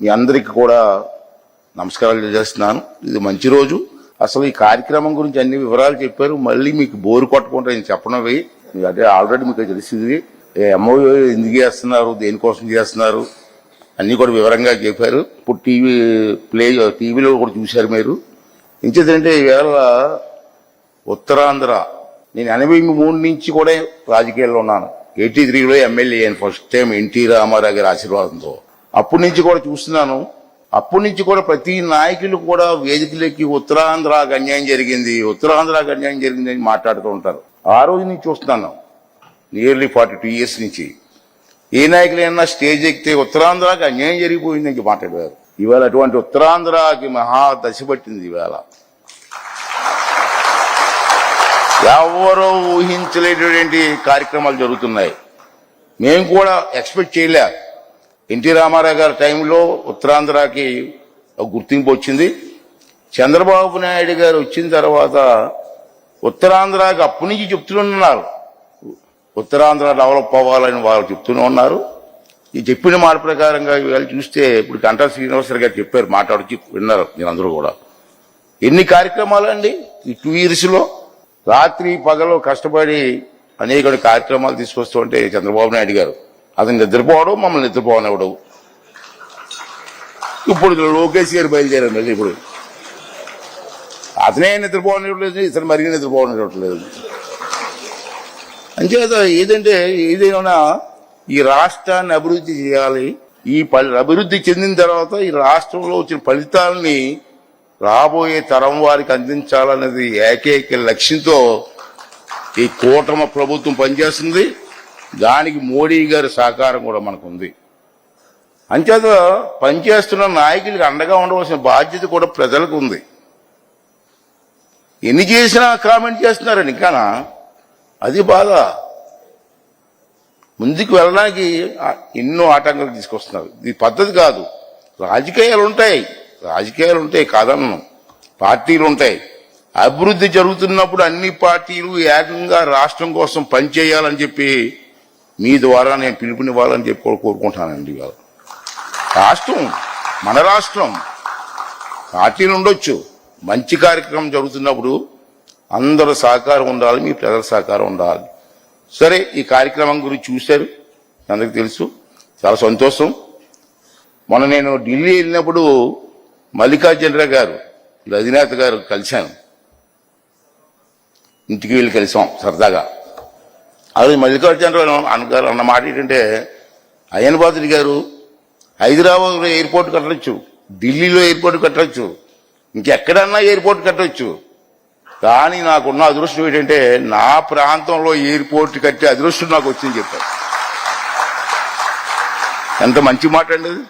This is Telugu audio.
మీ అందరికీ కూడా నమస్కారాలు చేస్తున్నాను ఇది మంచి రోజు. అసలు ఈ కార్యక్రమం గురించి అన్ని వివరాలు చెప్పారు. మళ్ళీ మీకు బోరు కొట్టకుండా నేను చెప్పనవి అదే ఆల్రెడీ మీకు తెలిసింది. ఎంఓ ఎందుకు చేస్తున్నారు? దేనికోసం చేస్తున్నారు? అన్నీ కూడా వివరంగా చెప్పారు. ఇప్పుడు టీవీ ప్లే టీవీలో కూడా చూశారు మీరు. ఇంకేంటంటే ఈవేళ ఉత్తరాంధ్ర. నేను ఎనభై మూడు నుంచి కూడా రాజకీయాల్లో ఉన్నాను. ఎయిటీ త్రీలో MLA first time N T Ramarao గారి ఆశీర్వాదంతో. అప్పటి నుంచి కూడా చూస్తున్నాను. అప్పటి నుంచి కూడా ప్రతి నాయకులు కూడా వేదికలకి ఉత్తరాంధ్రకు అన్యాయం జరిగింది ఉత్తరాంధ్రకు అన్యాయం జరిగింది అని మాట్లాడుతూ ఉంటారు. ఆ రోజు నుంచి చూస్తున్నాను. నియర్లీ ఫార్టీ టూ ఇయర్స్ నుంచి. ఏ నాయకులైనా స్టేజ్ ఎక్కితే ఉత్తరాంధ్రకి అన్యాయం జరిగిపోయిందని మాట్లాడారు. ఇవాళ అటువంటి ఉత్తరాంధ్రకి మహా దశ పట్టింది ఇవాళ. ఎవరో ఊహించలేటువంటి కార్యక్రమాలు జరుగుతున్నాయి. మేము కూడా ఎక్స్పెక్ట్ చేయలే. ఎన్టీ రామారావు గారి టైంలో ఉత్తరాంధ్రకి గుర్తింపు వచ్చింది. చంద్రబాబు నాయుడు గారు వచ్చిన తర్వాత ఉత్తరాంధ్రకి అప్పటి నుంచి చెప్తున్నారు ఉత్తరాంధ్ర డెవలప్ అవ్వాలని వాళ్ళు చెప్తూనే ఉన్నారు. ఈ చెప్పిన మాట ప్రకారంగా వీళ్ళు చూస్తే ఇప్పుడు కంటా శ్రీనివాసరావు గారు చెప్పారు మాట్లాడుచి విన్నారు మీరందరూ కూడా. ఎన్ని కార్యక్రమాలు అండి ఈ టూ ఇయర్స్లో రాత్రి పగలు కష్టపడి అనేక కార్యక్రమాలు తీసుకొస్తూ ఉంటే చంద్రబాబు నాయుడు గారు. అతను నిద్రపోవడం మమ్మల్ని నిద్రపోవనివ్వడం ఇప్పుడు లోకేష్ గారు బయలుదేరారు మళ్ళీ ఇప్పుడు. అతనే నిద్రపోవనివ్వట్లేదు ఇతను మరిగి నిద్రపోవనివ్వట్లేదు అంచేత ఏదంటే ఏదైనా ఈ రాష్ట్రాన్ని అభివృద్ధి చేయాలి ఈ అభివృద్ధి చెందిన తర్వాత ఈ రాష్ట్రంలో వచ్చిన ఫలితాలని రాబోయే తరం వారికి అందించాలనేది ఏకైక లక్ష్యంతో ఈ కూటమి ప్రభుత్వం పనిచేస్తుంది. దానికి మోడీ గారి సహకారం కూడా మనకు ఉంది అంచేత పనిచేస్తున్న నాయకులకు అండగా ఉండవలసిన బాధ్యత కూడా ప్రజలకు ఉంది ఎన్ని చేసినా కామెంట్ చేస్తున్నారని ఇంకానా అది బాధ. ముందుకు వెళ్ళడానికి ఎన్నో ఆటంకాలు తీసుకొస్తున్నారు. ఇది పద్ధతి కాదు. రాజకీయాలు ఉంటాయి. రాజకీయాలు ఉంటాయి కాదన్ను. పార్టీలు ఉంటాయి. అభివృద్ధి జరుగుతున్నప్పుడు అన్ని పార్టీలు ఏకంగా రాష్ట్రం కోసం పనిచేయాలని చెప్పి మీ ద్వారా నేను పిలుపునివ్వాలని చెప్పి కోరుకుంటానండి ఇవాళ. రాష్ట్రం మన రాష్ట్రం పార్టీలు ఉండొచ్చు. మంచి కార్యక్రమం జరుగుతున్నప్పుడు అందరూ సహకారం ఉండాలి మీ ప్రజల సహకారం ఉండాలి. సరే ఈ కార్యక్రమం గురించి చూశారు అందరికి తెలుసు. చాలా సంతోషం. మొన్న నేను ఢిల్లీ వెళ్ళినప్పుడు మల్లికార్జునరావు గారు వీళ్ళ అధినేత గారు కలిశాను. ఇంటికి వెళ్ళి కలిసాం సరదాగా. అది మల్లికార్జునరావు అన్నగారు అన్న మాట ఏంటంటే అయ్యనబాదుడి గారు హైదరాబాద్ ఎయిర్పోర్ట్ కట్టవచ్చు ఢిల్లీలో ఎయిర్పోర్ట్ కట్టవచ్చు ఇంకెక్కడన్నా ఎయిర్పోర్ట్ కట్టవచ్చు కానీ నాకున్న అదృష్టం ఏంటంటే నా ప్రాంతంలో ఎయిర్పోర్ట్ కట్టే అదృష్టం నాకు వచ్చింది చెప్పారు. ఎంత మంచి మాట అండి అది.